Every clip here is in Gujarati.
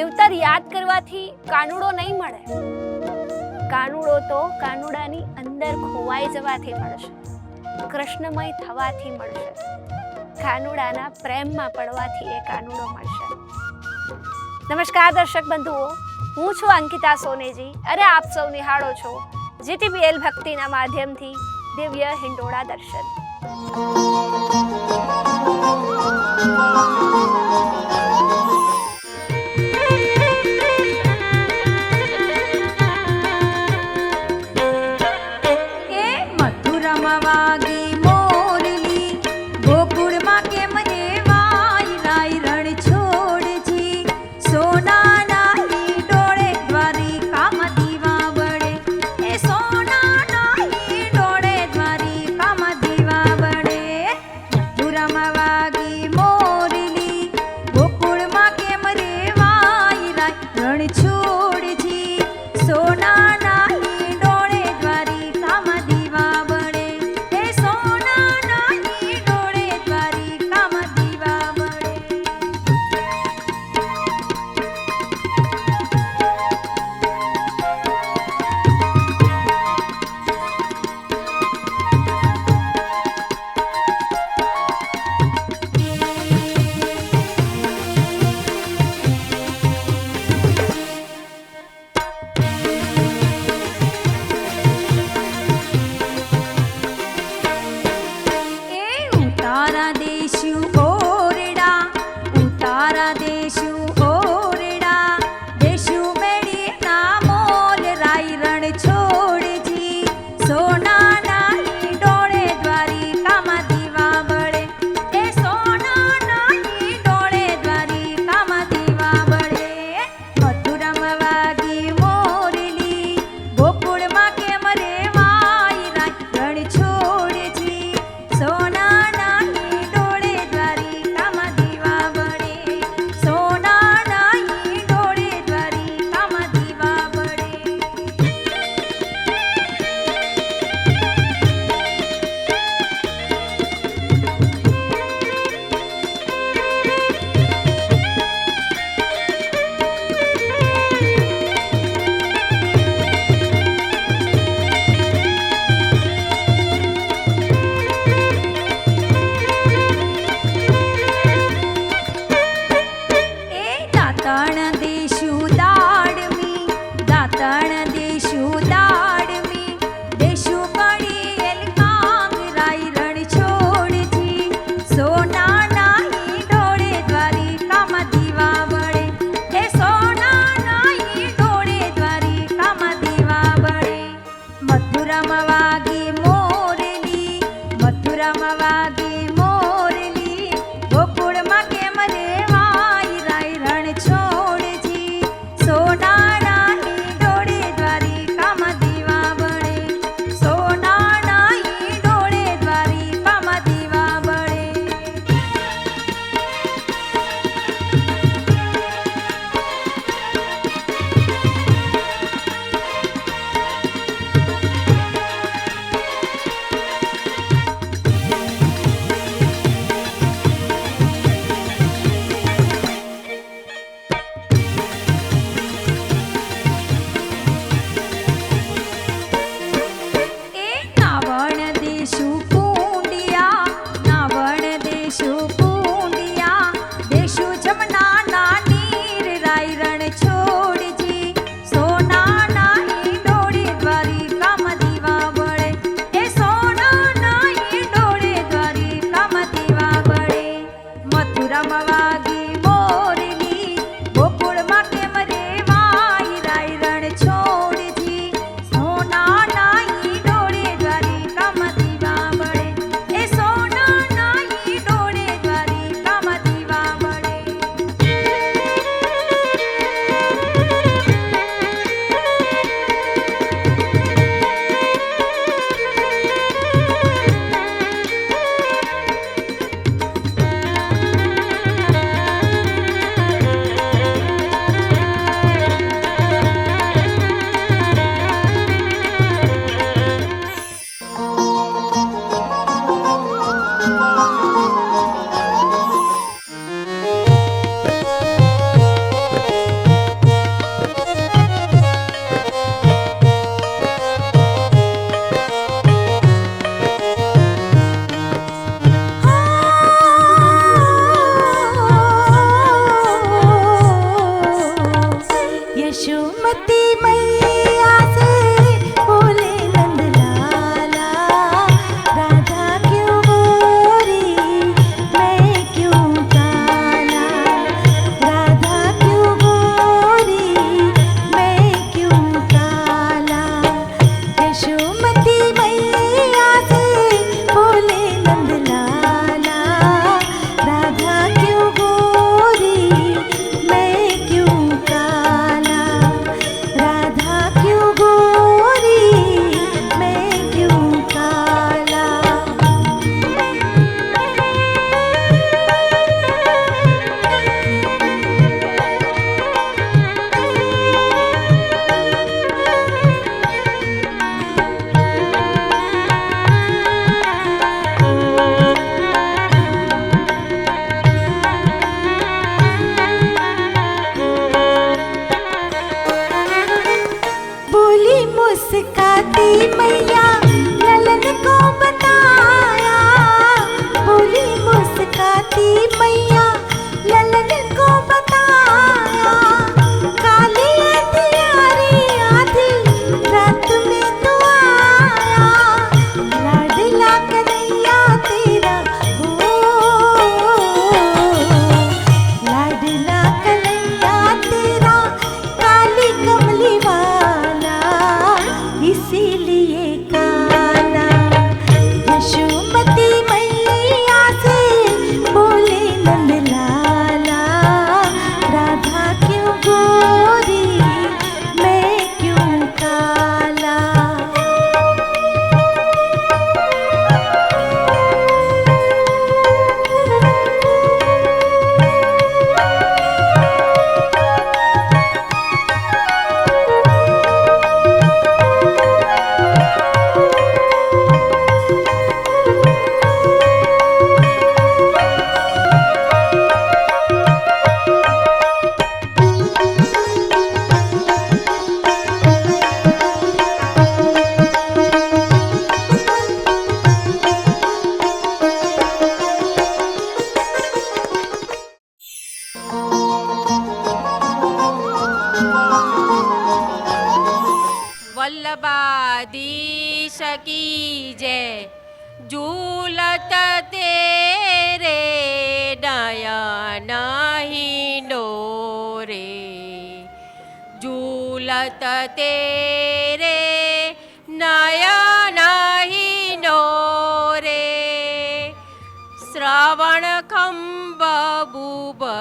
જીવતર યાદ કરવાથી કાનુડો નહીં મળે. કાનુડો તો કાનુડાની અંદર ખોવાઈ જવાથી મળશે. કૃષ્ણમય થવાથી મળશે. કાનુડાના પ્રેમમાં પડવાથી એ કાનુડો મળશે. નમસ્કાર દર્શક બંધુઓ, હું છું અંકિતા સોનેજી અને આપ સૌ નિહાળો છો જીટીબીએલ ભક્તિના માધ્યમથી દિવ્ય હિંડોળા દર્શન. Thank you.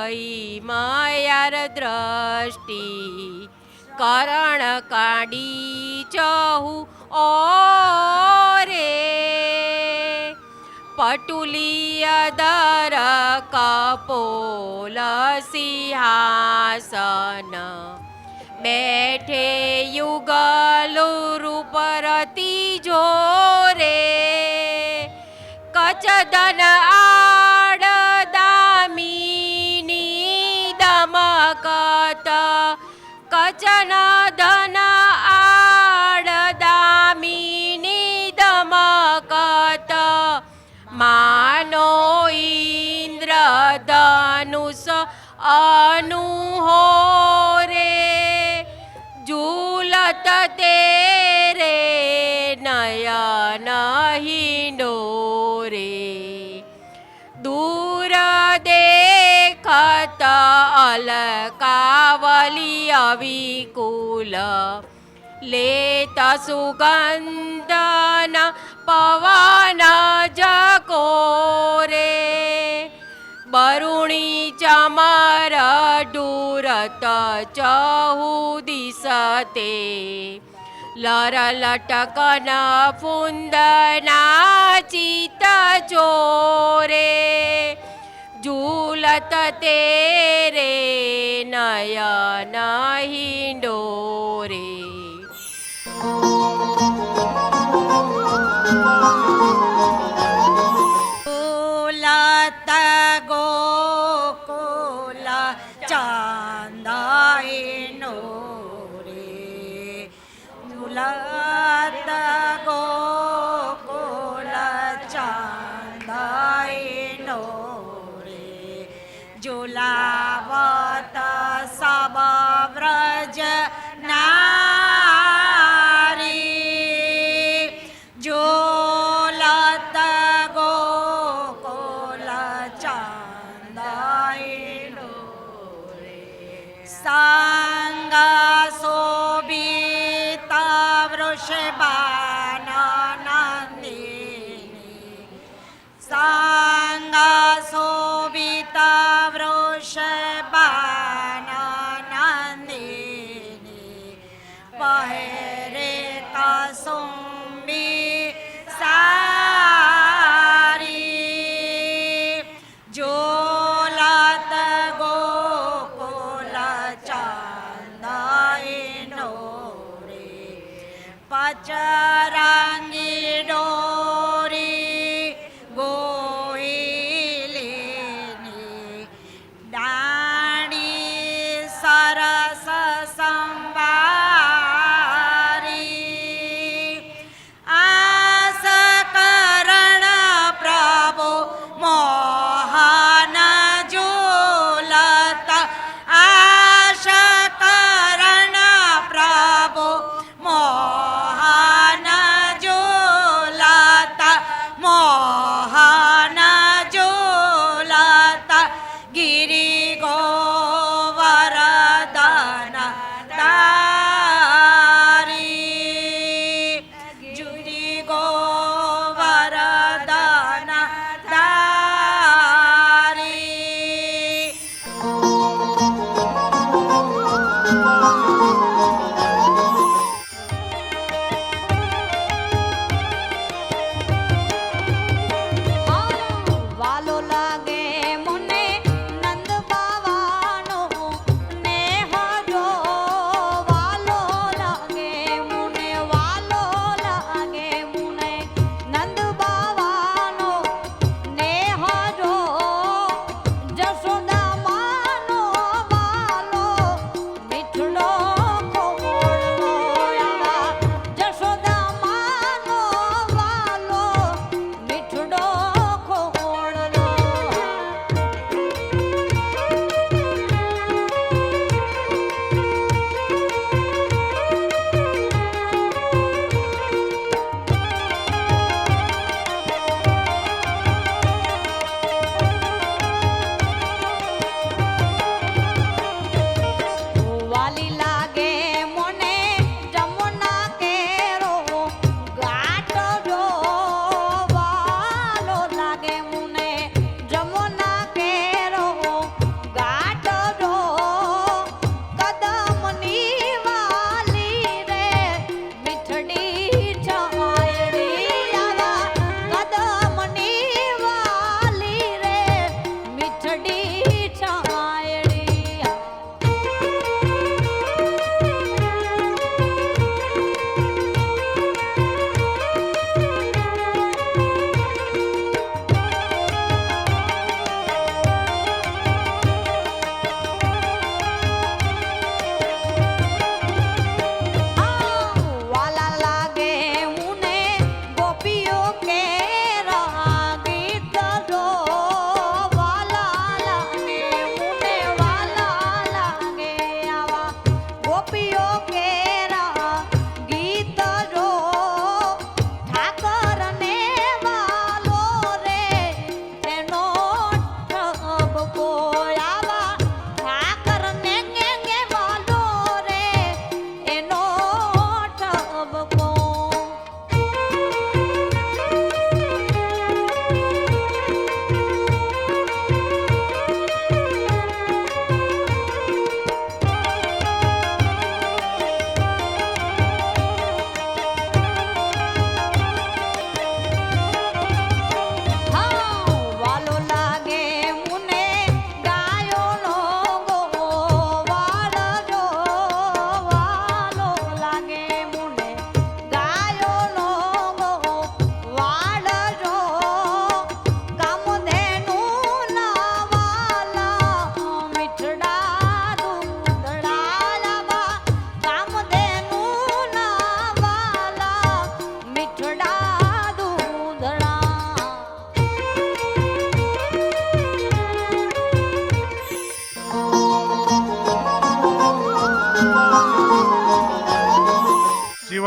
બુબઈ માયાર દ્રષ્ટિ. કરણ કાઢી ચહુ ઓરે. પટુલિયદર કપોલ સિંહાસન બેઠે યુગલુરુ જો જોરે કચદન આડ કચન ધન આડદામીની દમકત માનો ઇન્દ્ર ધનુષ અનુહોરે ઝૂલત તેરે નયન હિંડોરે દૂર દેખત અલકાવલી અવિકુલ લેત સુગંધન પવન જકોરે બરુણી ચમર ડુરત ચહુ દિશતે લર લટકન ફુંદના ચિત ચોરે ઝૂલત તેરે નયન હિંડોરે. Shiva Nandini. Sa.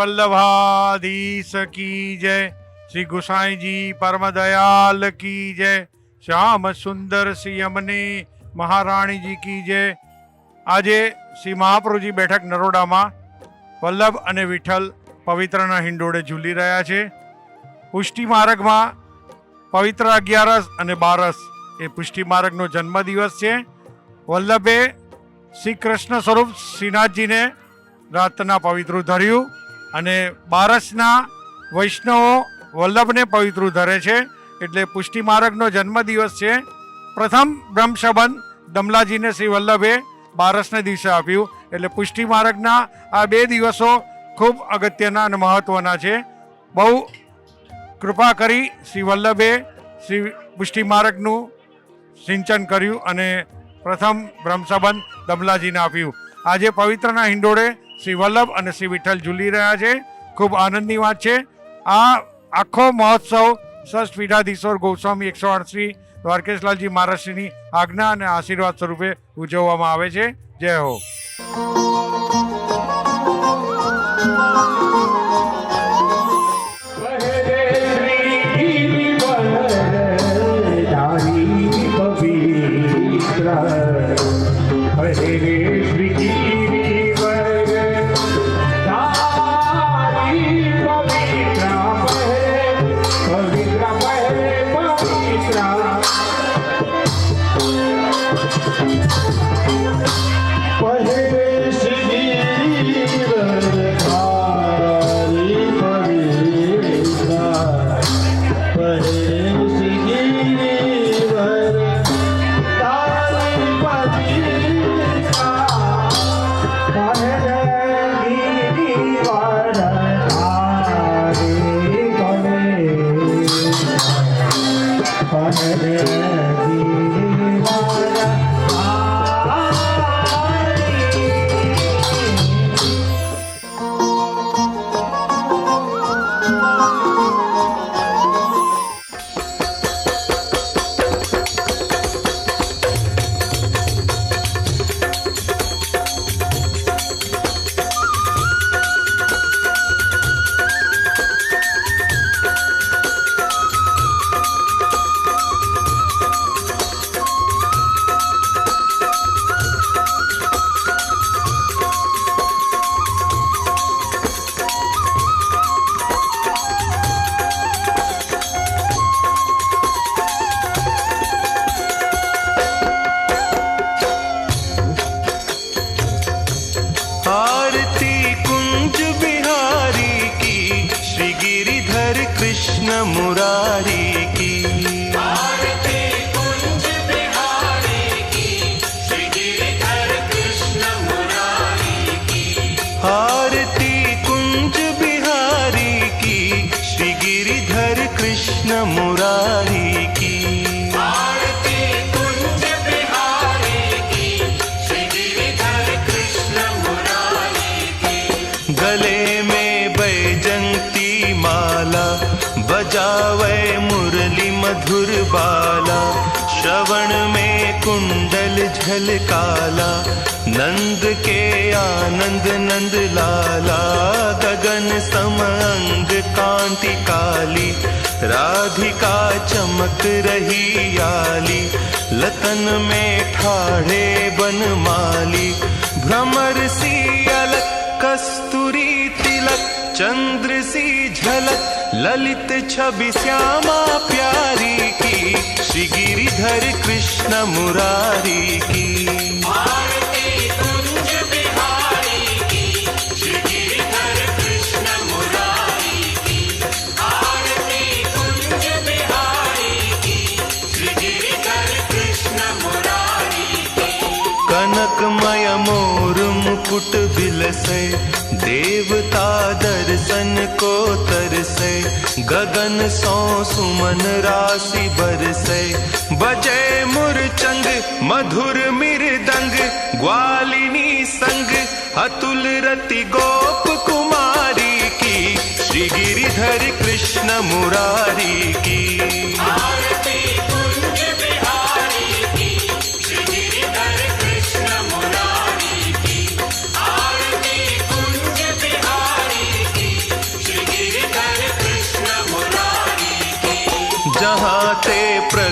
વલ્લભાધીશ કી જય શ્રી ગુસાઈજી પરમ દયાલ કી જય શ્યામ સુંદર શ્રી અમને મહારાણીજી કી જય આજે શ્રી મહાપ્રભુજી બેઠક નરોડામાં વલ્લભ અને વિઠ્ઠલ પવિત્રના હિંડોળે ઝૂલી રહ્યા છે. પુષ્ટિ માર્ગમાં પવિત્ર અગિયારસ અને બારસ એ પુષ્ટિ માર્ગનો જન્મદિવસ છે. વલ્લભે શ્રી કૃષ્ણ સ્વરૂપ શ્રીનાથજીને રાતના પવિત્રું ધર્યું અને બારસના વૈષ્ણવો વલ્લભને પવિત્ર ધરે છે. એટલે પુષ્ટિ માર્ગનો જન્મદિવસ છે. પ્રથમ બ્રહ્મસબંધ દમલાજીને શ્રી વલ્લભે બારસને દિવસે આપ્યું. એટલે પુષ્ટિ માર્ગના આ બે દિવસો ખૂબ અગત્યના અને મહત્ત્વના છે. બહુ કૃપા કરી શ્રી વલ્લભે શ્રી પુષ્ટિ માર્ગનું સિંચન કર્યું અને પ્રથમ બ્રહ્મસબંધ દમલાજીને આપ્યું. આજે પવિત્રના હિંડોળે શ્રી વલ્લભ અને શ્રી વિઠ્ઠલ ઝૂલી રહ્યા છે. ખૂબ આનંદની વાત છે. આ આખો મહોત્સવ સસ્ત પીઠાધીશ્વર ગોસ્વામી એકસો આઠશ્રી દ્વારકેશલાલજી મહારાષ્ટ્રની આજ્ઞા અને આશીર્વાદ સ્વરૂપે ઉજવવામાં આવે છે. જય હો. मुरली मधुर बाला श्रवण में कुंडल झलकाला नंद के आनंद नंद लाला गगन सम अंग कांति काली राधिका चमक रही आली लतन में ठाढ़े बनमाली भ्रमर सी ललित छवि श्यामा प्यारी की श्री गिरिधर कृष्ण मुरारी की दर्शन को तरसे गगन सौ सुमन राशि बरसे बजे मुरचंग मधुर मृदंग ग्वालिनी संग अतुल रति गोप कुमारी की श्री गिरिधर कृष्ण मुरारी की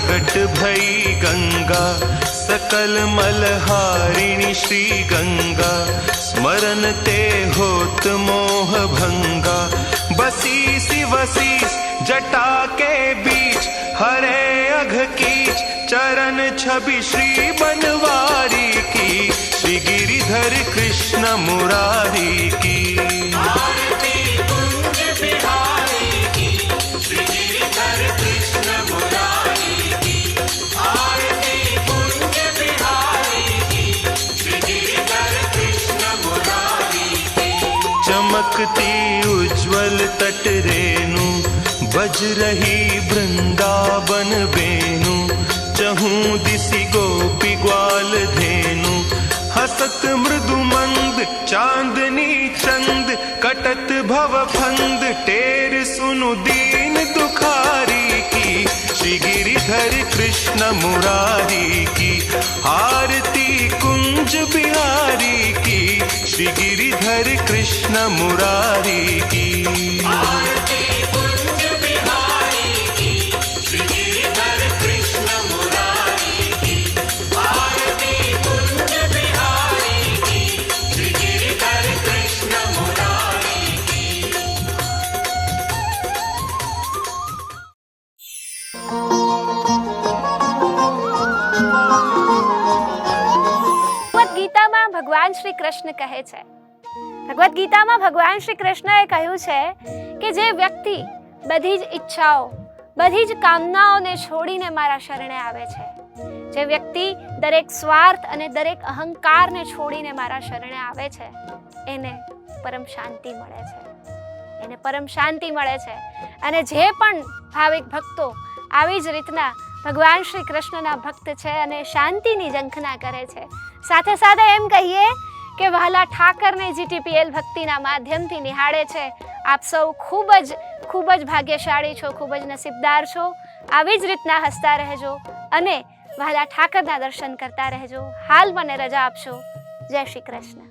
प्रगट भई गंगा सकल मलहारिणी श्री गंगा स्मरण ते होत मोह भंगा बसीसी वसीस जटा के बीच हरे अघ कीच चरण छवि श्री बनवारी की श्री गिरिधर कृष्ण मुरारी की चमकती उज्जवल तट रेणु बज रही वृंदावन बेनु चहूं दिसी धेनु। हसत मृदु मंद चांदनी चंद कटत भव फंद टेर सुनु की श्री गिरिधर कृष्ण मुरारी की आरती कुंज बिहारी की श्री गिरिधर कृष्ण मुरारी की आरती કૃષ્ણ કહે છે. ભગવદ્ ગીતામાં ભગવાન શ્રી કૃષ્ણએ કહ્યું છે કે જે વ્યક્તિ બધી જ ઈચ્છાઓ, બધી જ કામનાઓને છોડીને મારા શરણે આવે છે, જે વ્યક્તિ દરેક સ્વાર્થ અને દરેક અહંકારને છોડીને મારા શરણે આવે છે, એને પરમ શાંતિ મળે છે. એને પરમ શાંતિ મળે છે. અને જે પણ ભાવિક ભક્તો આવી જ રીતના ભગવાન શ્રી કૃષ્ણના ભક્ત છે અને શાંતિની ઝંખના કરે છે. સાથે સાથે એમ કહીએ કે વહાલા ઠાકરને જીટીપીએલ ભક્તિના માધ્યમથી નિહાળે છે. આપ સૌ ખૂબ જ ખૂબ જ ભાગ્યશાળી છો, ખૂબ જ નસીબદાર છો. આવી જ રીતના હસતા રહેજો અને વહાલા ઠાકરના દર્શન કરતા રહેજો. હાલ મને રજા આપશો. જય શ્રી કૃષ્ણ.